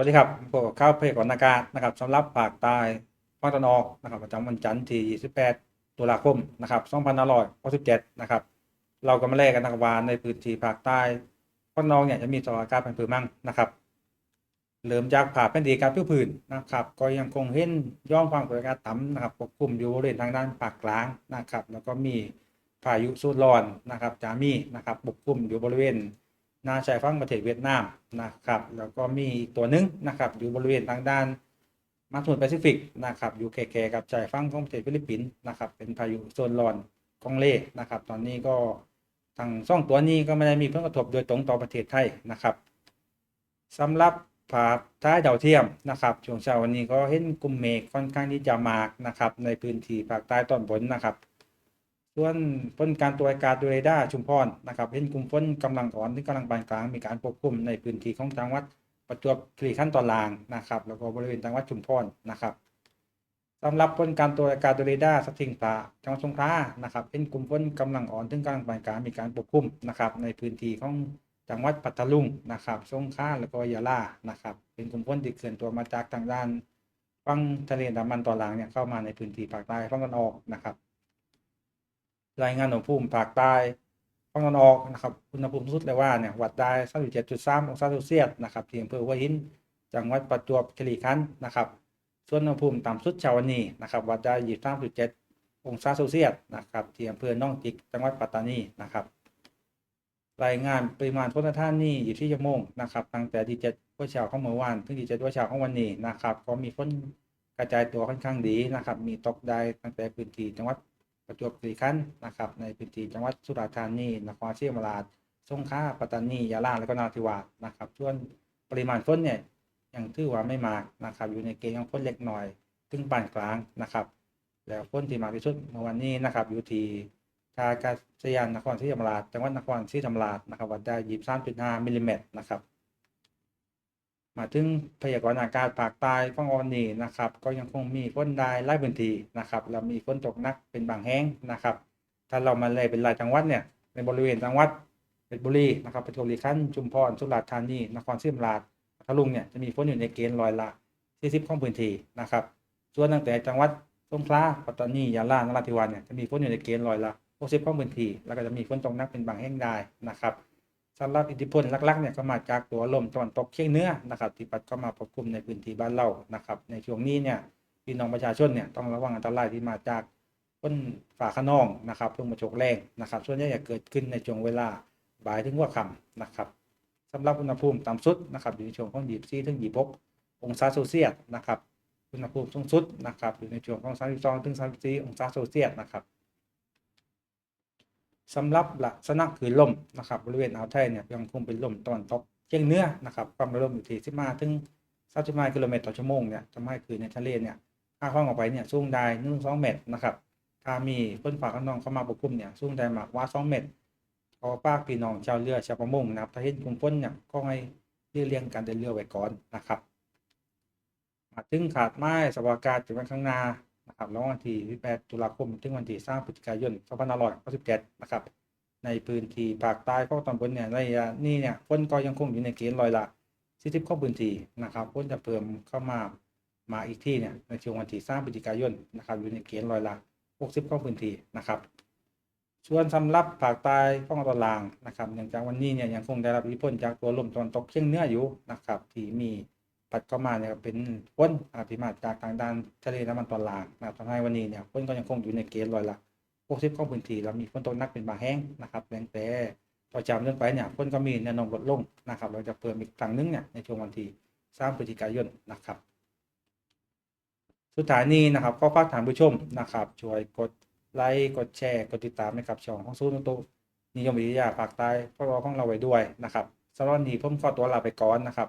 วัสดีครับพวกข้าวเพจก่อนอากาศนะครับสำหรับภาคใต้ภาคตะวันออกนะครับประจำวันจันทร์ที่ 28 ตุลาคมนะครับ2567นะครับ เราก็มาแลกกันนะครับว่าในพื้นที่ภาคใต้ภาคตะวันออกเนี่ยจะมีสภาพอากาศเป็นผืนมั่งนะครับเริ่มจากผ่าแผ่นดินการผิวผืนนะครับ ก็ยังคงเห็นย่อมความกดอากาศต่ำนะครับปกคลุมอยู่บริเวณทางด้านภาคกลางนะครับ แล้วก็มีพายุโซนร้อนนะครับจามีนะครับปกคลุมอยู่บริเวณ นาชายฝั่งประเทศเวียดนามนะครับแล้วก็มีอีกตัวหนึงนะครับอยู่บริเวณทางด้านมาสมุทรแปซิฟิกนะครับอยู่แก่ๆกับชายฝั่งของประเทศฟิลิปปินส์นะครับเป็นพายุโซนร้อนกองเล่นะครับ ตอนนี้ก็ทั้งสองตัวนี้ก็ไม่ได้มีผลกระทบโดยตรงต่อประเทศไทยนะครับสำหรับภาพท้ายดาวเทียมนะครับช่วงเช้าวันนี้ก็เห็นกลุ่มเมฆค่อนข้างที่จะมากนะครับในพื้นที่ภาคใต้ตอนบนนะครับ ส่วนผลการตรวจอากาศดยเรดาร์ชุมพรนะครับเห็นกลุ่มฝนกำลังอ่อนถึงกำลังปานกลางมีการปกคลุมในพื้นที่ของจังหวัดประจวบคีรีขันธ์ตอนล่างนะครับ แล้วก็บริเวณจังหวัดชุมพรนะครับสำหรับผลการตรวจอากาศดยเรดาร์สัตว์ทิ้งป่าจังหวัดสงขลานะครับเห็นกลุ่มฝนกำลังอ่อนถึงกำลังปานกลางมีการปกคลุมนะครับ ในพื้นที่ของจังหวัดปัตตาลุงนะครับสงขลาแล้วก็ยะลานะครับ เป็นกลุ่มฝนที่เคลื่อนตัวมาจากทางด้านฝั่งทะเลดามันตอนล่างเนี่ยเข้ามาในพื้นที่ภาคใต้ฝั่งตะวันออกนะครับ รายงานอุณหภูมิภาคใต้ฝั่งตะวันออกนะครับอุณหภูมิสุดเลยว่าเนี่ยวัดได้37.3 องศาเซลเซียสนะครับที่อำเภอหัวหินจังหวัดประจวบคีรีขันธ์นะครับ ส่วนอุณหภูมิต่ำสุดเช้าวันนี้นะครับวัดได้23.7 องศาเซลเซียสนะครับที่อำเภอหนองจิกจังหวัดปัตตานีนะครับรายงานปริมาณฝนในท่านนี่อยู่ที่ชั่วโมงนะครับตั้งแต่ดีเจ็ดวัเช้าของเมื่อวานถึงดีเจ็ดวัเช้าของวันนี้นะครับก็มีฝนกระจายตัวค่อนข้างดีนะครับ มีตกได้ตั้งแต่พื้นที่จังหวัด ประจวบคีรีขันธ์นะครับในพื้นที่จังหวัดสุราษฎร์ธานีนครศรีธรรมราชสงขลาปัตตานียะลาและก็นราธิวาสนะครับส่วนปริมาณฝนเนี่ยยังถือว่าไม่มากนะครับ อยู่ในเกณฑ์ของฝนเล็กน้อย ถึงปานกลางนะครับ แล้วฝนที่มากที่สุดเมื่อวันนี้นะครับ อยู่ที่ท่าอากาศยานนครศรีธรรมราชจังหวัดนครศรีธรรมราชนะครับวัดได้23.5มิลลิเมตรนะครับ มาถึงพยากรณ์อากาศภาคใต้ฝั่งออนนี่นะครับ ก็ยังคงมีฝนได้หลายพื้นที่นะครับแล้วมีฝนตกหนักเป็นบางแห่งนะครับ ถ้าเรามาเลยเป็นรายจังหวัดเนี่ยในบริเวณจังหวัดเพชรบุรีนะครับประจวบคีรีขันชุมพรสุราษฎร์ธานีนครศรีธรรมราชพัทลุงเนี่ยจะมีฝนอยู่ในเกณฑ์ร้อยละ40ของพื้นที่นะครับส่วนตั้งแต่จังหวัดสงขลาปัตตานียะลานราธิวาสเนี่ยจะมีฝนอยู่ในเกณฑ์ร้อยละ60ของพื้นที่แล้วก็จะมีฝนตกหนักเป็นบางแห่งได้นะครับ สำหรับอิทธิพลหลักๆเนี่ยก็มาจากตัวลมตะวันตกเฉียงเนื้อนะครับที่พัดเข้ามาปกคลุมในพื้นที่บ้านเรานะครับ ในช่วงนี้เนี่ยพี่น้องประชาชนเนี่ยต้องระวังอันตรายที่มาจากฝนฝ่าขนองนะครับลมกระโชกแรงนะครับส่วนใหญ่จะเกิดขึ้นในช่วงเวลาบ่ายถึงหัวค่ำนะครับสำหรับอุณหภูมิต่ำสุดนะครับอยู่ในช่วงของ24ถึง26องศาเซลเซียสนะครับอุณหภูมิสูงสุดนะครับอยู่ในช่วงของ32ถึง34องศาเซลเซียสนะครับ สำหรับลักษณะคือลมนะครับบริเวณอ่าวไทยเนี่ยยังคงเป็นลมตะวันตกเฉียงเหนือนะครับความเร็วลมอยู่ที่15ถึง35กิโลเมตรต่อชั่วโมงเนี่ยทำให้คือในทะเลเนี่ยถ้าคว้างออกไปเนี่ยสูงได้1-2เมตรนะครับถ้ามีฝนฟ้าขนองเข้ามาปกคลุมเนี่ยสูงได้มากกว่า 2 เมตรขอฝากพี่น้องชาวเรือชาวประมงนะครับถ้าเห็นกลุ่มฝนเนี่ยก็ให้เลี่ยงเลี่ยงการเดินเรือไว้ก่อนนะครับมาถึงขาดไม้สภาพอากาศถึงวันข้างหน้า นะครับระหว่างวันที่28ตุลาคม ถึงวันที่3พฤศจิกายน2567นะครับ ในพื้นที่ภาคใต้ของตอนบนเนี่ยในระยะนี้เนี่ยฝนก็ยังคงอยู่ในเกณฑ์ร้อยละ40ขอพื้นที่นะครับฝนจะเพิ่มเข้ามามาอีกที่เนี่ยในช่วงวันที่3พฤศจิกายนนะครับอยู่ในเกณฑ์ร้อยละ60ขอพื้นที่นะครับส่วนสำหรับภาคใต้ฝั่งตอนล่างนะครับเนื่องจากวันนี้เนี่ยยังคงได้รับอิทธิพลจากตัวลมตะวันตกเฉียงเหนืออยู่นะครับที่มี พัดเข้ามาเนี่ยเป็นฝนอ่าที่มาจากทางด้านทะเลน้ำมันตอนล่างนะครับทำให้วันนี้เนี่ยฝนก็ยังคงอยู่ในเกณฑ์ร้อยละ60ของพื้นที่แล้วมีฝนตกนักเป็นบางแห้งนะครับแรงแต่ต่อจากนี้ไปเนี่ยฝนก็มีแนวโน้มลดลงนะครับเราจะเพิ่มอีกครั้งหนึงเนี่ยในช่วงวันที่3พฤศจิกายนนะครับ สุดท้ายนี้นะครับก็ฝากท่านผู้ชมนะครับช่วยกดไลค์กดแชร์กดติดตามให้กับช่องของซูนตุนิยมวิทยาภาคใต้พวกเราของเราไว้ด้วยนะครับสำหรับวันนี้ผมขอตัวลาไปก่อนนะครับ